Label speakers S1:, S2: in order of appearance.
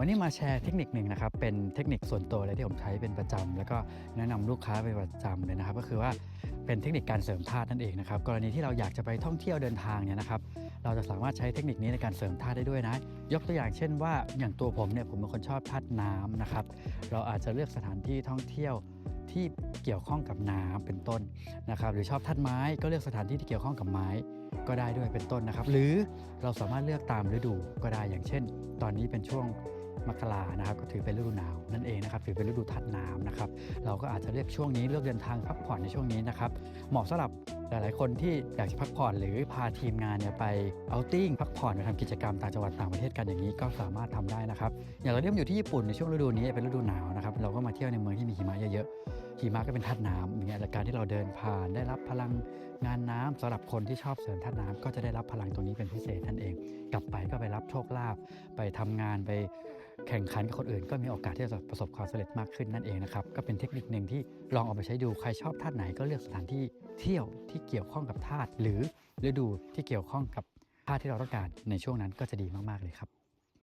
S1: วันนี้มาแชร์เทคนิคหนึ่งนะครับ เป็นเทคนิคส่วนตัวเลยที่ผมใช้เป็นประจำแล้วก็แนะนำลูกค้าเป็นประจำเลยนะครับ ก็คือว่าเป็นเทคนิคการเสริมธาตุนั่นเองนะครับ กรณีที่เราอยากจะไปท่องเที่ยวเดินทางเนี่ยนะครับ เราจะสามารถใช้เทคนิคนี้ในการเสริมธาตุได้ด้วยนะ ยกตัวอย่างเช่นว่าอย่างตัวผมเนี่ยผมเป็นคนชอบธาตุน้ำนะครับ เราอาจจะเลือกสถานที่ท่องเที่ยวที่เกี่ยวข้องกับน้ำเป็นต้นนะครับ หรือชอบธาตุไม้ก็เลือกสถานที่ที่เกี่ยวข้องกับไม้ก็ได้ด้วยเป็นต้นนะครับ หรือเราสามารถเลือกตามฤดูก็ได้อย่างเช่น ตอนนี้เป็นช่วง มกรานะครับก็ถือเป็นฤดูหนาวนั่นเองนะครับถือเป็นฤดูทัดน้ำนะครับเราก็อาจจะเลือกช่วงนี้เลือกเดินทางพักผ่อนในช่วงนี้นะครับเหมาะสำหรับหลาย ๆ คนที่อยากจะพักผ่อนหรือพาทีมงานเนี่ยไปเอาติ้งพักผ่อนไปทำกิจกรรมต่างจังหวัดต่างประเทศกันอย่างนี้ก็สามารถทำได้นะครับอย่างเราเริ่มอยู่ที่ญี่ปุ่นในช่วงฤดูนี้เป็นฤดูหนาวนะครับเราก็มาเที่ยวในเมืองที่มีหิมะเยอะ ๆ หิมะก็เป็นธาตุน้ำอย่างเงี้ยจากการที่เราเดินผ่านได้รับพลังงานน้ำสำหรับคนที่ชอบเสริมธาตุน้ำก็จะได้รับพลังตรงนี้เป็นพิเศษนั่นเอง กลับไปก็ไปรับโชคลาภไปทำงานไปแข่งขันกับคนอื่น ก็มีโอกาสที่จะประสบความสำเร็จมากขึ้นนั่นเองนะครับก็เป็นเทคนิคหนึ่งที่ลองเอาไปใช้ดูใครชอบธาตุไหนก็เลือกสถานที่เที่ยวที่เกี่ยวข้องกับธาตุหรือฤดูที่เกี่ยวข้องกับธาตุที่เราต้องการในช่วงนั้นก็จะดีมากๆเลยครับ